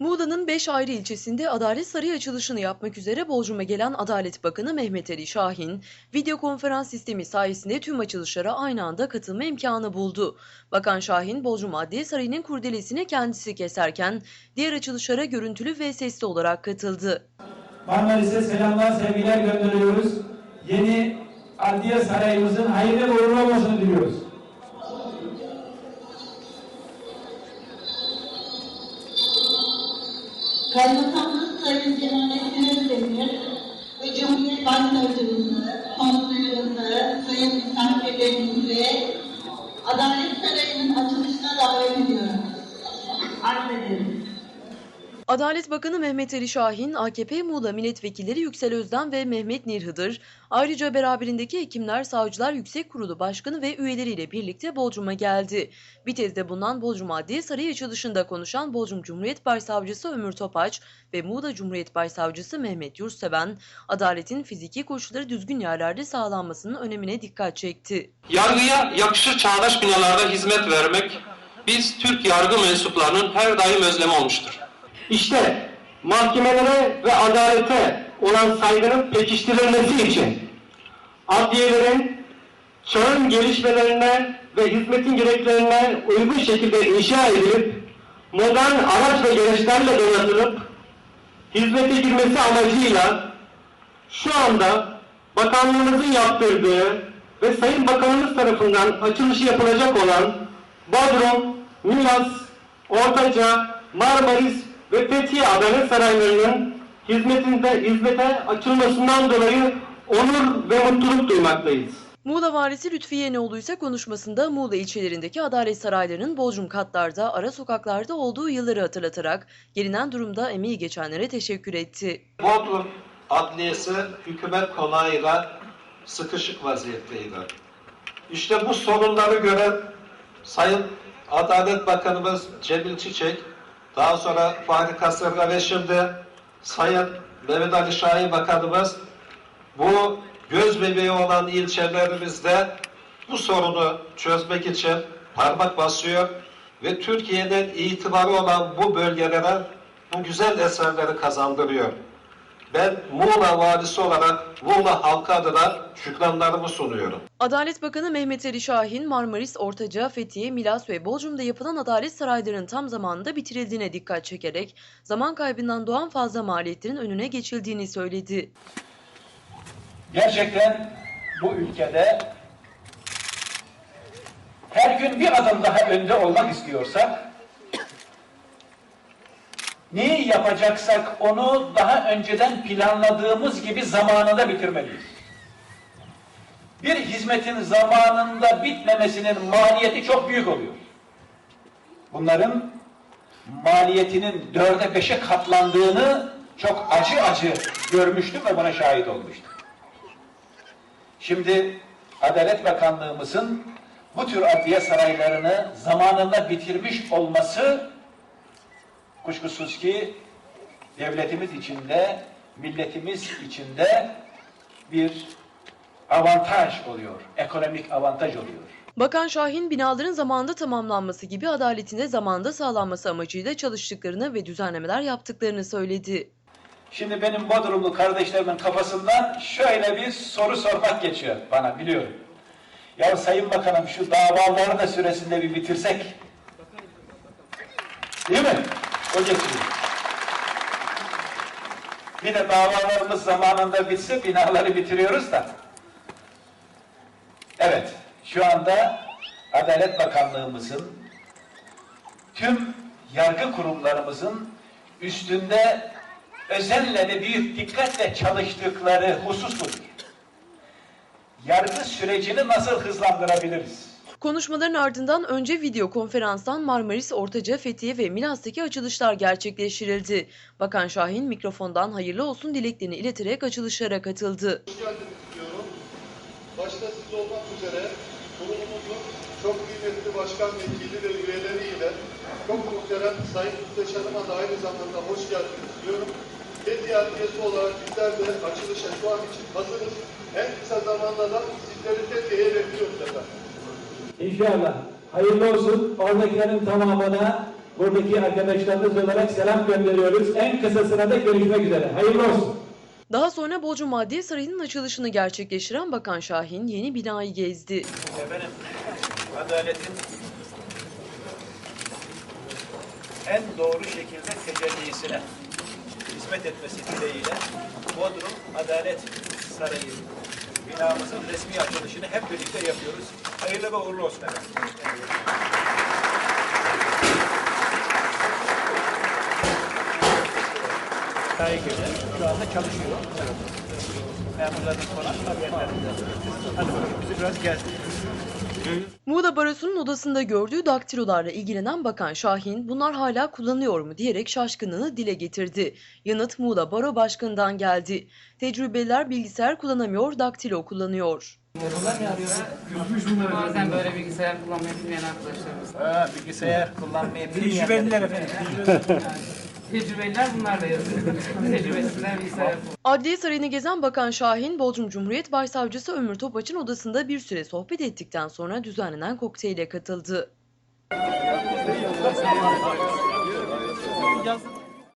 Muğla'nın 5 ayrı ilçesinde Adalet Sarayı açılışını yapmak üzere Bodrum'a gelen Adalet Bakanı Mehmet Ali Şahin, video konferans sistemi sayesinde tüm açılışlara aynı anda katılma imkanı buldu. Bakan Şahin, Bodrum Adliye Sarayı'nın kurdelesini kendisi keserken, diğer açılışlara görüntülü ve sesli olarak katıldı. Marmaris'e selamlar, sevgiler gönderiyoruz. Yeni Adliye Sarayımızın hayırlı uğurlu olmasını diliyoruz. Adalet Bakanı Mehmet Ali Şahin, AKP Muğla Milletvekilleri Yüksel Özden ve Mehmet Nirhıdır, ayrıca beraberindeki Hekimler Savcılar Yüksek Kurulu Başkanı ve üyeleriyle birlikte Bodrum'a geldi. Bitez'de bulunan Bodrum Adliye Sarayı açılışında konuşan Bodrum Cumhuriyet Başsavcısı Ömür Topaç ve Muğla Cumhuriyet Başsavcısı Mehmet Yurtseven, adaletin fiziki koşulları düzgün yerlerde sağlanmasının önemine dikkat çekti. Yargıya yakışır çağdaş binalarda hizmet vermek biz Türk yargı mensuplarının her daim özlemi olmuştur. İşte mahkemelere ve adalete olan saygının pekiştirilmesi için adliyelerin çağın gelişmelerine ve hizmetin gereklerine uygun şekilde inşa edilip modern araç ve gereçlerle donatılıp hizmete girmesi amacıyla şu anda bakanlığımızın yaptırdığı ve Sayın Bakanımız tarafından açılışı yapılacak olan Bodrum, Milas, Ortaca, Marmaris ve Fethiye Adalet Sarayları'nın hizmetinde hizmete açılmasından dolayı onur ve mutluluk duymaktayız. Muğla Valisi Lütfiye Yenoğlu ise konuşmasında Muğla ilçelerindeki adalet saraylarının Bodrum katlarda, ara sokaklarda olduğu yılları hatırlatarak gelinen durumda emeği geçenlere teşekkür etti. Bodrum Adliyesi hükümet konağıyla sıkışık vaziyetteydi. İşte bu sorunları gören Sayın Adalet Bakanımız Cemil Çiçek, daha sonra Fahri Kasırga ve şimdi Sayın Mehmet Ali Şahin Bakanımız bu göz bebeği olan ilçelerimizde bu sorunu çözmek için parmak basıyor ve Türkiye'nin itibarı olan bu bölgelere bu güzel eserleri kazandırıyor. Ben Muğla valisi olarak Muğla halkı adına şükranlarımı sunuyorum. Adalet Bakanı Mehmet Ali Şahin, Marmaris, Ortaca, Fethiye, Milas ve Bodrum'da yapılan adalet saraylarının tam zamanında bitirildiğine dikkat çekerek zaman kaybından doğan fazla maliyetlerin önüne geçildiğini söyledi. Gerçekten bu ülkede her gün bir adım daha önde olmak istiyorsak neyi yapacaksak onu daha önceden planladığımız gibi zamanında bitirmeliyiz. Bir hizmetin zamanında bitmemesinin maliyeti çok büyük oluyor. Bunların maliyetinin dörde beşe katlandığını çok acı acı görmüştüm ve buna şahit olmuştum. Şimdi Adalet Bakanlığımızın bu tür adliye saraylarını zamanında bitirmiş olması kuşkusuz ki devletimiz içinde, milletimiz içinde bir avantaj oluyor, ekonomik avantaj oluyor. Bakan Şahin, binaların zamanında tamamlanması gibi adaletin de zamanda sağlanması amacıyla çalıştıklarını ve düzenlemeler yaptıklarını söyledi. Şimdi benim Bodrumlu kardeşlerimin kafasından şöyle bir soru sormak geçiyor bana biliyorum. Ya Sayın Bakanım şu davaları da süresinde bir bitirsek. Değil mi? Bir de davalarımız zamanında bitse binaları bitiriyoruz da. Evet, şu anda Adalet Bakanlığımızın tüm yargı kurumlarımızın üstünde özenle ve büyük dikkatle çalıştıkları husus budur. Yargı sürecini nasıl hızlandırabiliriz? Konuşmaların ardından önce video konferanstan Marmaris, Ortaca, Fethiye ve Milas'taki açılışlar gerçekleştirildi. Bakan Şahin mikrofondan hayırlı olsun dileklerini ileterek açılışlara katıldı. Hoş geldiniz diyorum. Başta siz olmak üzere kurumumuzun çok kıymetli başkan vekili ve üyeleriyle çok muhterem Sayın Müsteşarıma da aynı zamanda hoş geldiniz diyorum. Fethiye Adliyesi olarak bizler de açılışa şu an için hazırız. En kısa zamanda da sizleri Fethiye'ye bekliyoruz. İnşallah. Hayırlı olsun. Oradakilerin tamamına buradaki arkadaşlarımız olarak selam gönderiyoruz. En kısa sırada görüşmek üzere. Hayırlı olsun. Daha sonra Bodrum Adliye Sarayı'nın açılışını gerçekleştiren Bakan Şahin yeni binayı gezdi. Efendim, adaletin en doğru şekilde tecellisine hizmet etmesi dileğiyle Bodrum Adalet Sarayı binamızın resmi açılışını hep birlikte yapıyoruz. Hayırlı ve uğurlu olsun efendim. Günü şu anda çalışıyor. Memurların falan. Hadi bakalım bizi biraz gezdir. Muğla Barosu'nun odasında gördüğü daktilolarla ilgilenen Bakan Şahin, bunlar hala kullanılıyor mu diyerek şaşkınlığını dile getirdi. Yanıt Muğla Baro Başkanı'ndan geldi. Tecrübeliler bilgisayar kullanamıyor, daktilo kullanıyor. Bazen böyle bilgisayar kullanmayı bilmeyen arkadaşlarımız. Ha, bilgisayar kullanmayı bilmeyenler efendim. Tecrübeliler bunlar da yazıyor. Tecrübesinden bilgisayar kullanıyor. Adliye Sarayı'nı gezen Bakan Şahin, Bodrum Cumhuriyet Başsavcısı Ömür Topaç'ın odasında bir süre sohbet ettikten sonra düzenlenen kokteyle katıldı.